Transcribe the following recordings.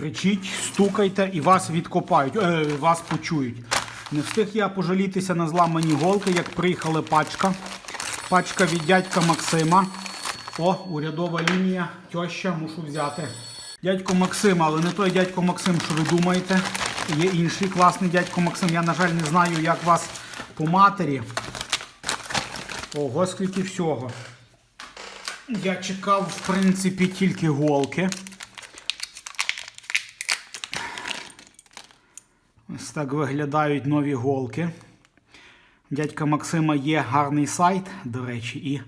Кричіть, стукайте і вас відкопають, е, вас почують. Не встиг я пожалітися на зламані голки, як приїхала пачка. Пачка від дядька Максима. О, урядова лінія, тьоща, мушу взяти. Дядько Максим, але не той дядько Максим, що ви думаєте. Є інший класний дядько Максим. Я, на жаль, не знаю, як вас по матері. Ого, скільки всього. Я чекав, в принципі, тільки голки. Ось так виглядають нові голки. Дядька Максима є гарний сайт, до речі, і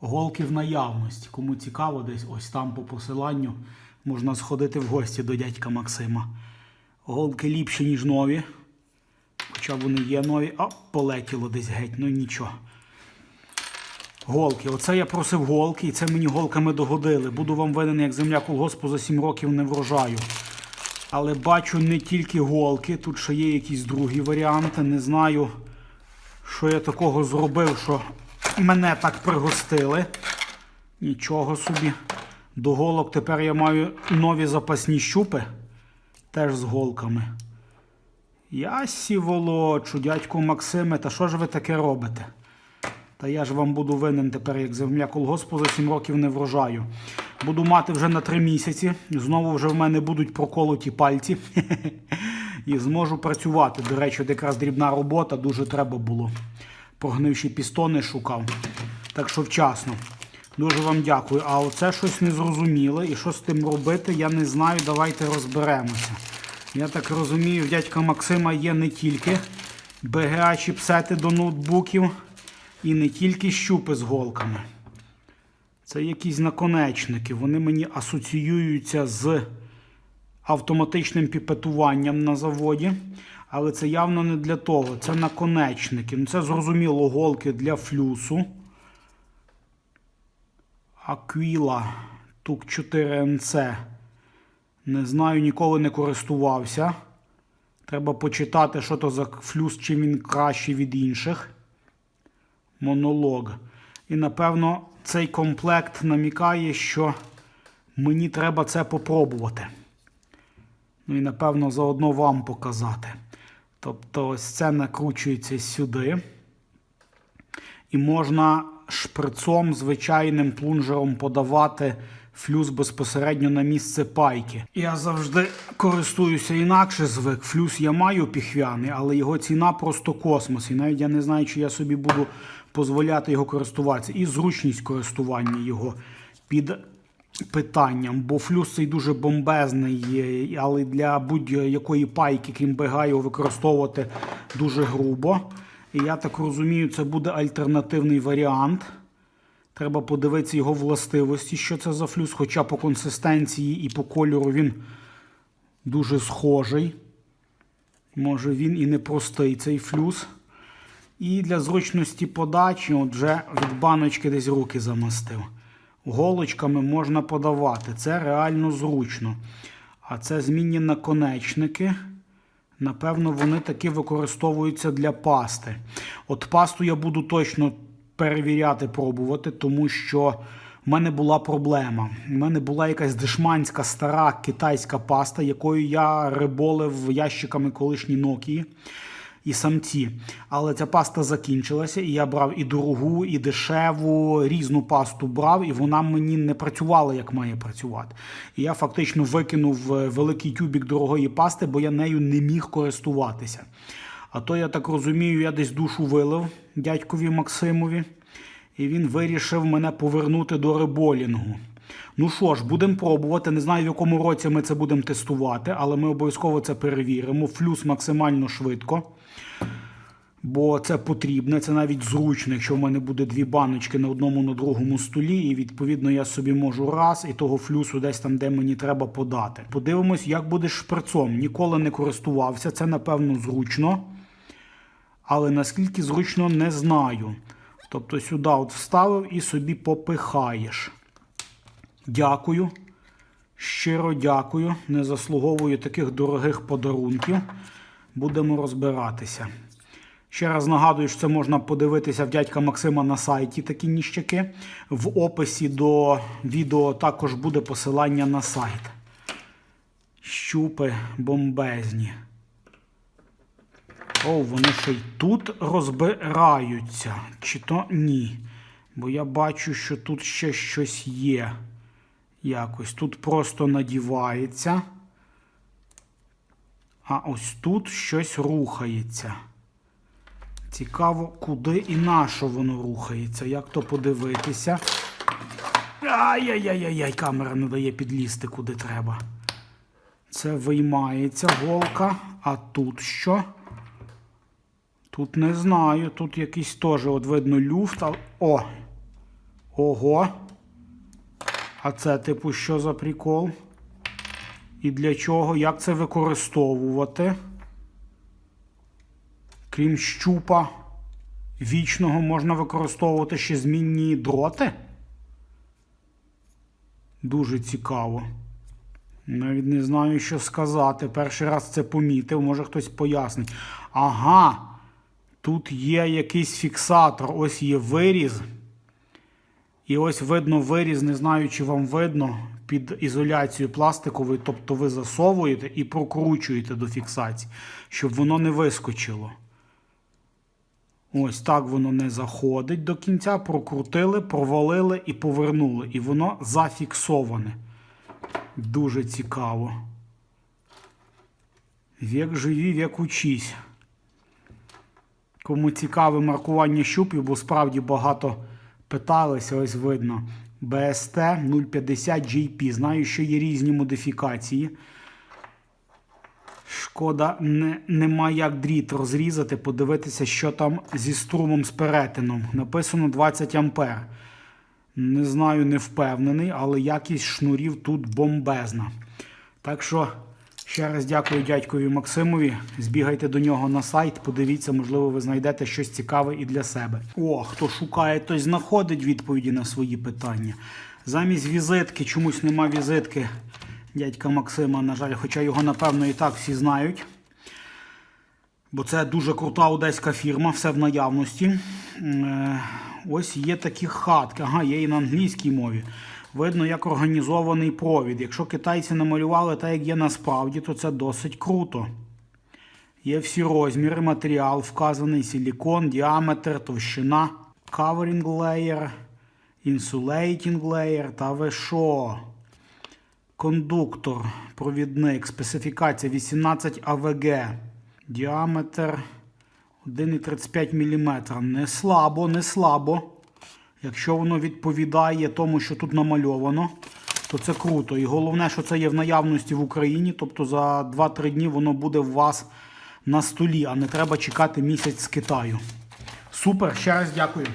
голки в наявності. Кому цікаво, десь ось там по посиланню можна сходити в гості до дядька Максима. Голки ліпші, ніж нові. Хоча вони є нові. А, полетіло десь геть, ну нічого. Голки. Оце я просив голки, і це мені голками догодили. Буду вам винен як земля колгоспу за 7 років не врожаю. Але бачу не тільки голки, тут ще є якісь другі варіанти. Не знаю, що я такого зробив, що мене так пригостили. Нічого собі. До голок тепер я маю нові запасні щупи. Теж з голками. Я сіволочу, дядьку Максиме, та що ж ви таке робите? Та я ж вам буду винен тепер, як земля колгоспу за 7 років не врожаю. Буду мати вже на 3 місяці. Знову вже в мене будуть проколоті пальці. І зможу працювати. До речі, якраз дрібна робота, дуже треба було. Прогнивші пістони шукав. Так що вчасно. Дуже вам дякую. А оце щось незрозуміле. І що з тим робити, я не знаю. Давайте розберемося. Я так розумію, дядька Максима є не тільки БГА чіпсети до ноутбуків і не тільки щупи з голками. Це якісь наконечники. Вони мені асоціюються з автоматичним піпетуванням на заводі. Але це явно не для того. Це наконечники. Ну, це зрозуміло голки для флюсу. Aquila Тук 4NC. Не знаю, ніколи не користувався. Треба почитати, що то за флюс, чим він кращий від інших. Монолог. І напевно цей комплект намікає, що мені треба це попробувати. Ну і напевно заодно вам показати. Тобто, ось це накручується сюди. І можна шприцом звичайним плунжером подавати флюс безпосередньо на місце пайки. Я завжди користуюся інакше звик. Флюс я маю піхвяний, але його ціна просто космос. І навіть я не знаю, чи я собі буду дозволяти його користуватися. І зручність користування його під питанням. Бо флюс цей дуже бомбезний, але для будь-якої пайки, крім БГ, його використовувати дуже грубо. І я так розумію, це буде альтернативний варіант. Треба подивитися його властивості, що це за флюс, хоча по консистенції і по кольору він дуже схожий. Може він і не простий цей флюс. І для зручності подачі, от вже від баночки десь руки замастив. Голочками можна подавати. Це реально зручно. А це змінні наконечники. Напевно, вони таки використовуються для пасти. От пасту я буду точно перевіряти, пробувати, тому що в мене була проблема. У мене була якась дешманська стара китайська паста, якою я риболив ящиками колишні Nokia і самці. Але ця паста закінчилася, і я брав і дорогу, і дешеву, різну пасту брав, і вона мені не працювала, як має працювати. І я фактично викинув е, великий тюбік дорогої пасти, бо я нею не міг користуватися. А то, я так розумію, я десь душу вилив дядькові Максимові, і він вирішив мене повернути до риболінгу. Ну що ж, будемо пробувати. Не знаю, в якому році ми це будемо тестувати, але ми обов'язково це перевіримо. Флюс максимально швидко. Бо це потрібно, це навіть зручно, якщо в мене буде дві баночки на одному на другому столі, і відповідно я собі можу раз і того флюсу десь там, де мені треба подати. Подивимось, як буде шприцом. Ніколи не користувався, це напевно зручно. Але наскільки зручно, не знаю. Тобто сюди от вставив і собі попихаєш. Дякую. Щиро дякую. Не заслуговую таких дорогих подарунків. Будемо розбиратися. Ще раз нагадую, що це можна подивитися в дядька Максима на сайті такі ніщаки. В описі до відео також буде посилання на сайт. Щупи бомбезні. О, вони ще й тут розбираються. Чи то ні. Бо я бачу, що тут ще щось є. Якось. Тут просто надівається. А ось тут щось рухається. Цікаво, куди і на що воно рухається. Як то подивитися? Ай-яй-яй-яй, камера не дає підлізти куди треба. Це виймається голка. А тут що? Тут не знаю. Тут якийсь теж, от видно, люфт. О! Ого. А це, типу, що за прикол? І для чого? Як це використовувати? Крім щупа вічного можна використовувати ще змінні дроти? Дуже цікаво. Навіть не знаю, що сказати. Перший раз це помітив, може хтось пояснить. Ага, тут є якийсь фіксатор, ось є виріз. І ось видно виріз, не знаю, чи вам видно, під ізоляцією пластиковою, тобто ви засовуєте і прокручуєте до фіксації, щоб воно не вискочило. Ось так воно не заходить до кінця, прокрутили, провалили і повернули. І воно зафіксоване. Дуже цікаво. Вік живі, вік учись. Кому цікаве маркування щупів, бо справді багато питалися, ось видно. BST 050 JP. Знаю, що є різні модифікації. Шкода, не, нема як дріт розрізати, подивитися, що там зі струмом з перетином. Написано 20 ампер. Не знаю, не впевнений, але якість шнурів тут бомбезна. Так що, ще раз дякую дядькові Максимові. Збігайте до нього на сайт, подивіться, можливо, ви знайдете щось цікаве і для себе. О, хто шукає, той знаходить відповіді на свої питання. Замість візитки, чомусь нема візитки дядька Максима, на жаль, хоча його, напевно, і так всі знають. Бо це дуже крута одеська фірма, все в наявності. Е, Ось є такі хатки. Ага, є і на англійській мові. Видно, як організований провід. Якщо китайці намалювали так, як є насправді, то це досить круто. Є всі розміри, матеріал вказаний, силікон, діаметр, товщина, covering layer, insulating layer та ви що? Кондуктор, провідник, специфікація 18 АВГ, діаметр 1,35 мм. Не слабо, не слабо. Якщо воно відповідає тому, що тут намальовано, то це круто. І головне, що це є в наявності в Україні. Тобто за 2-3 дні воно буде у вас на столі, а не треба чекати місяць з Китаю. Супер, ще раз дякую.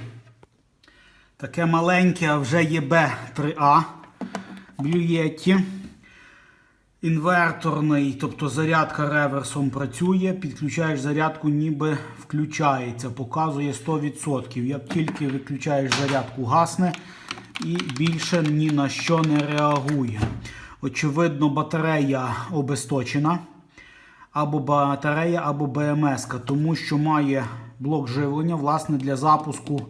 Таке маленьке, вже є Б3А. Блюєтті. Інверторний, тобто зарядка реверсом працює, підключаєш зарядку, ніби включається, показує 100%. Як тільки виключаєш зарядку, гасне і більше ні на що не реагує. Очевидно, батарея обесточена, або батарея, або БМС, тому що має блок живлення власне, для запуску,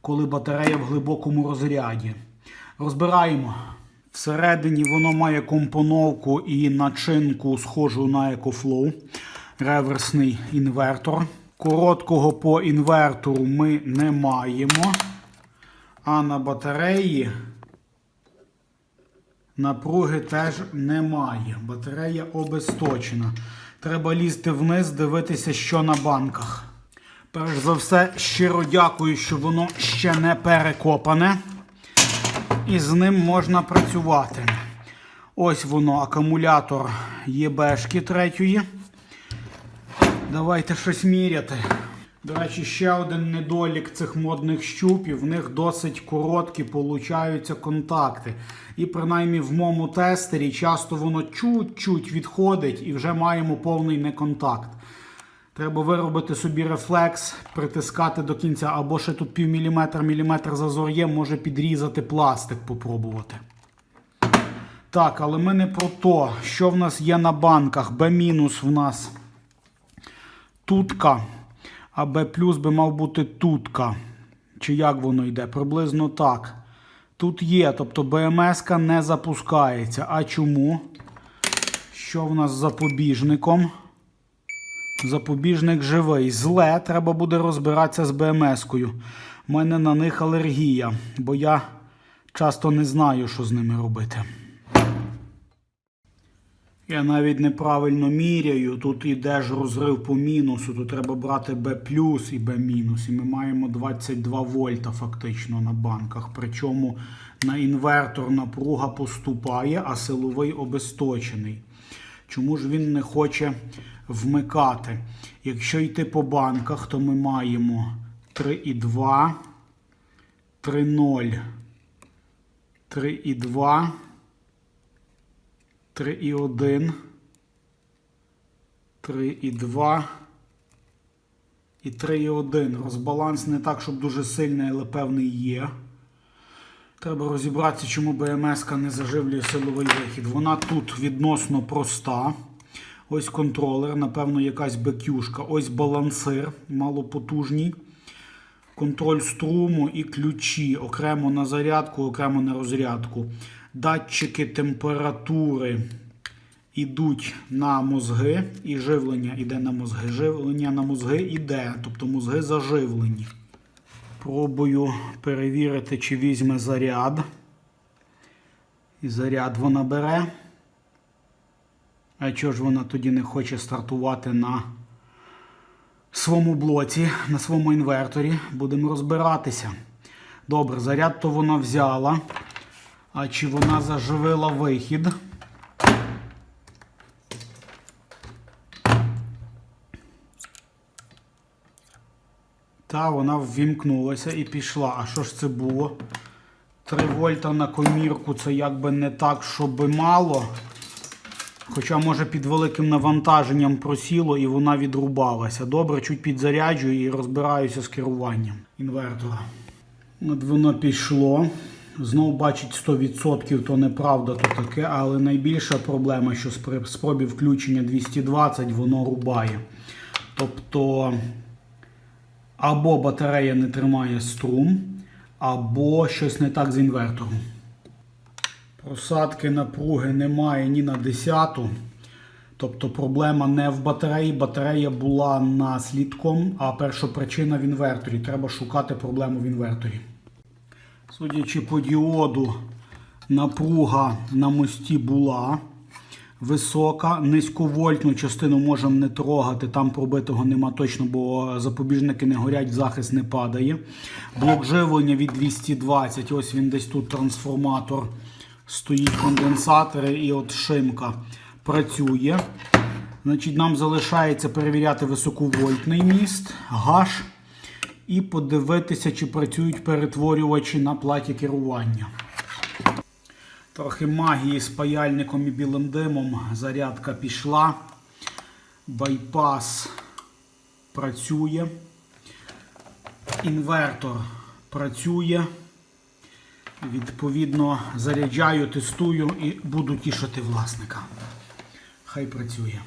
коли батарея в глибокому розряді. Розбираємо. Всередині воно має компоновку і начинку схожу на EcoFlow. Реверсний інвертор. Короткого по інвертору ми не маємо. А на батареї напруги теж немає. Батарея обесточена. Треба лізти вниз, дивитися, що на банках. Перш за все, щиро дякую, що воно ще не перекопане і з ним можна працювати. Ось воно, акумулятор ЄБшки третьої. Давайте щось міряти. До речі, ще один недолік цих модних щупів. В них досить короткі получаються контакти. І принаймні в моєму тестері часто воно чуть-чуть відходить і вже маємо повний неконтакт. Треба виробити собі рефлекс, притискати до кінця, або ще тут пів міліметр, міліметр зазор є, може підрізати пластик, попробувати. Так, але ми не про то, що в нас є на банках. Б в нас тутка, а Б плюс би мав бути тутка. Чи як воно йде? Приблизно так. Тут є, тобто БМС не запускається. А чому? Що в нас з запобіжником? Запобіжник живий. Зле, треба буде розбиратися з БМС-кою. У мене на них алергія, бо я часто не знаю, що з ними робити. Я навіть неправильно міряю. Тут іде ж розрив по мінусу. Тут треба брати Б і Б мінус. І ми маємо 22 вольта фактично на банках. Причому на інвертор напруга поступає, а силовий обесточений. Чому ж він не хоче вмикати? Якщо йти по банках, то ми маємо 3,2, 3,0, 3,2. 3,1, 3,2 і 3,1. Розбаланс не так, щоб дуже сильний, але певний є. Треба розібратися, чому БМС не заживлює силовий вихід. Вона тут відносно проста. Ось контролер, напевно, якась бекюшка. Ось балансир малопотужний. Контроль струму і ключі окремо на зарядку, окремо на розрядку. Датчики температури йдуть на мозги, і живлення йде на мозги. Живлення на мозги йде, тобто мозги заживлені. Пробую перевірити, чи візьме заряд. І заряд вона бере. А чого ж вона тоді не хоче стартувати на своєму блоці, на своєму інверторі? Будемо розбиратися. Добре, заряд то вона взяла. А чи вона заживила вихід? Та, вона ввімкнулася і пішла. А що ж це було? 3 вольта на комірку це якби не так, щоб мало. Хоча, може, під великим навантаженням просіло і вона відрубалася. Добре, чуть підзаряджую і розбираюся з керуванням інвертора. От воно пішло. Знову бачить 100%, то неправда, то таке, але найбільша проблема, що при спробі включення 220 воно рубає. Тобто або батарея не тримає струм, або щось не так з інвертором. Просадки напруги немає ні на 10. Тобто проблема не в батареї. Батарея була наслідком, а перша причина в інверторі. Треба шукати проблему в інверторі. Судячи по діоду, напруга на мості була висока. Низьковольтну частину можемо не трогати, там пробитого нема точно, бо запобіжники не горять, захист не падає. Блок живлення від 220. Ось він десь тут трансформатор. Стоїть конденсатори і от шимка працює. Значить, Нам залишається перевіряти високовольтний міст, гаш і подивитися, чи працюють перетворювачі на платі керування. Трохи магії з паяльником і білим димом. Зарядка пішла. Байпас працює. Інвертор працює. Відповідно, заряджаю, тестую і буду тішити власника. Хай працює.